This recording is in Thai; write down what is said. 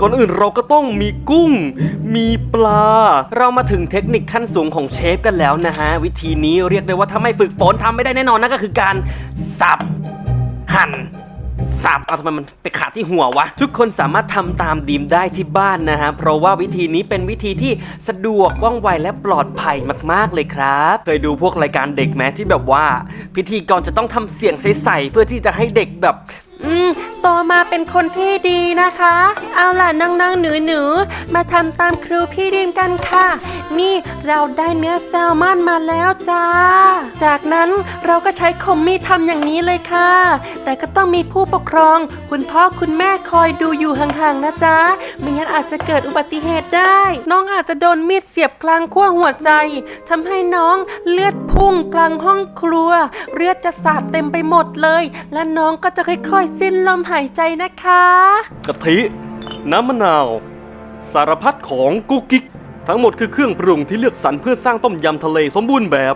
ก่อนอื่นเราก็ต้องมีกุ้ง มีปลา เรามาถึงเทคนิคขั้นสูงของเชฟกันแล้วนะฮะ วิธีนี้เรียกได้ว่าถ้าไม่ฝึกฝนทำไม่ได้แน่นอนนั่นก็คือการสับหั่นสับเอาทำไมมันไปขาดที่หัววะ ทุกคนสามารถทำตามดีมได้ที่บ้านนะฮะ เพราะว่าวิธีนี้เป็นวิธีที่สะดวกว่องไวและปลอดภัยมากๆเลยครับ เคยดูพวกรายการเด็กไหมที่แบบว่า พิธีกรจะต้องทำเสียงใสๆเพื่อที่จะให้เด็กแบบ อืมโตมาเป็นคนที่ดีนะคะ เอาล่ะน้องๆหนูๆมาทำตามครูพี่ดิมกันค่ะ นี่เราได้เนื้อแซลมอนมาแล้วจ้า จากนั้นเราก็ใช้คมมีดทำอย่างนี้เลยค่ะ แต่ก็ต้องมีผู้ปกครอง คุณพ่อคุณแม่คอยดูอยู่ห่างๆนะจ๊ะไม่งั้นอาจจะเกิดอุบัติเหตุได้ น้องอาจจะโดนมีดเสียบกลางขั้วหัวใจทำให้น้องเลือดพุ่งกลางห้องครัว เลือดจะสาดเต็มไปหมดเลย และน้องก็จะค่อยๆ สิ้นลมหายใจนะคะ กะทิ น้ำมะนาว สารพัดของกุ๊กกิ๊ก ทั้งหมดคือเครื่องปรุงที่เลือกสรรเพื่อสร้างต้มยำทะเลสมบูรณ์แบบ